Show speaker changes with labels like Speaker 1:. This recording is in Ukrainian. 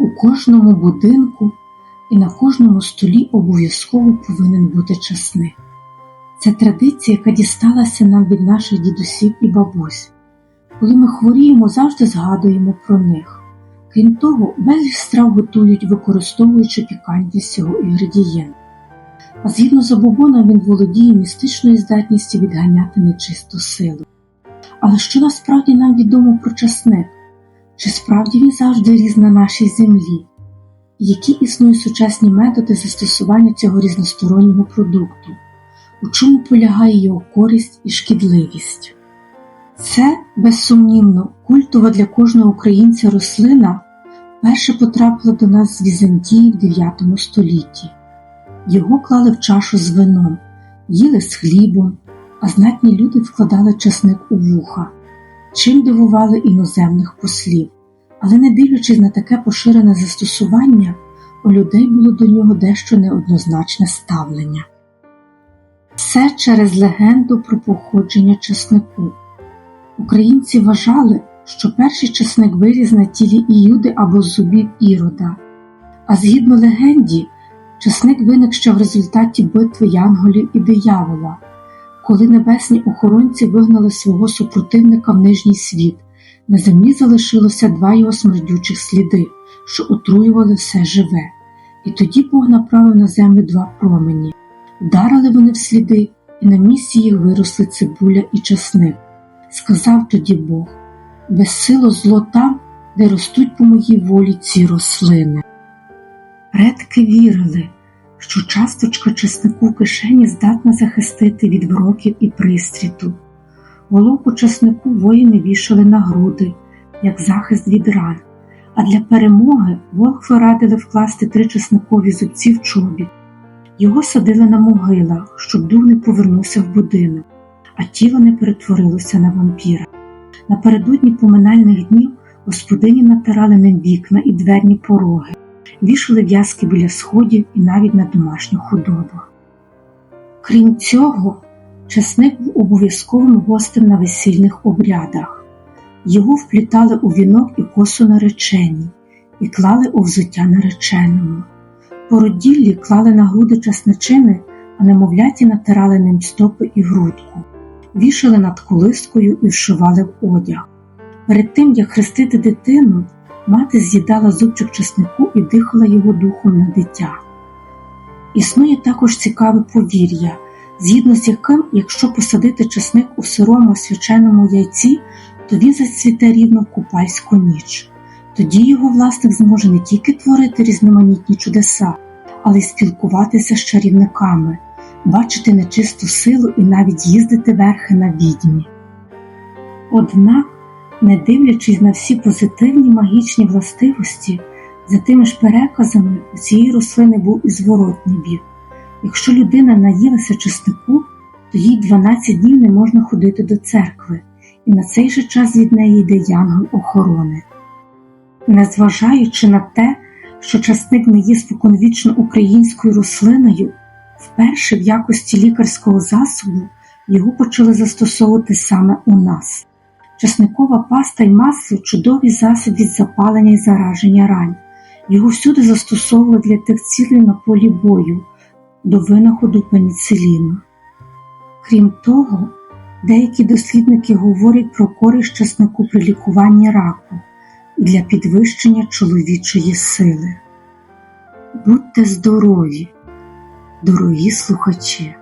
Speaker 1: У кожному будинку і на кожному столі обов'язково повинен бути часник. Це традиція, яка дісталася нам від наших дідусів і бабусь. Коли ми хворіємо, завжди згадуємо про них. Крім того, безліч страв готують, використовуючи пікантність цього інгредієнту. А згідно з забобоном, він володіє містичною здатністю відганяти нечисту силу. Але що насправді нам відомо про часник? Чи справді він завжди різ на нашій землі? Які існують сучасні методи застосування цього різностороннього продукту? У чому полягає його користь і шкідливість? Це, безсумнівно, культова для кожного українця рослина перше потрапила до нас з Візантії в 9 столітті. Його клали в чашу з вином, їли з хлібом, а знатні люди вкладали часник у вуха, чим дивували іноземних послів. Але не дивлячись на таке поширене застосування, у людей було до нього дещо неоднозначне ставлення. Все через легенду про походження часнику. Українці вважали, що перший часник виріз на тілі Іюди або зубів Ірода, а згідно легенді, часник виник ще в результаті битви янголів і диявола, коли небесні охоронці вигнали свого супротивника в нижній світ, на землі залишилося два його смердючих сліди, що отруювали все живе, і тоді Бог направив на землю два промені. Вдарили вони в сліди, і на місці їх виросли цибуля і часник. Сказав тоді Бог безсило зло там, де ростуть по моїй волі ці рослини. Предки вірили, що часточка часнику в кишені здатна захистити від вроків і пристріту. Головку часнику воїни вішали на груди, як захист від ран, а для перемоги волхви радили вкласти три часникові зубці в чобіт. Його садили на могилах, щоб дух не повернувся в будинок, а тіло не перетворилося на вампіра. Напередодні поминальних днів господині натирали ним вікна і дверні пороги, вішали в'язки біля сходів і навіть на домашню худобу. Крім цього, часник був обов'язковим гостем на весільних обрядах. Його вплітали у вінок і косу наречені і клали у взуття нареченому. Породіллі клали на груди часничини, а немовляті натирали ним стопи і грудку, вішали над колискою і вшивали в одяг. Перед тим, як хрестити дитину, мати з'їдала зубчик часнику і дихала його духом на дитя. Існує також цікаве повір'я, згідно з яким, якщо посадити часник у сирому свяченому яйці, то він зацвіте рівно в купальську ніч. Тоді його власник зможе не тільки творити різноманітні чудеса, але й спілкуватися з чарівниками, бачити нечисту силу і навіть їздити верхи на відьмі. Однак, не дивлячись на всі позитивні магічні властивості, за тими ж переказами у цієї рослини був і зворотній бік. Якщо людина наїлася чеснику, то їй 12 днів не можна ходити до церкви, і на цей же час від неї йде янгол охорони. Незважаючи на те, що часник не є споконвічно українською рослиною, вперше в якості лікарського засобу його почали застосовувати саме у нас. Часникова паста й масло чудовий засіб від запалення і зараження рань. Його всюди застосовували для тих цілей на полі бою до винаходу пеніциліну. Крім того, деякі дослідники говорять про користь часнику при лікуванні раку і для підвищення чоловічої сили. Будьте здорові, дорогі слухачі!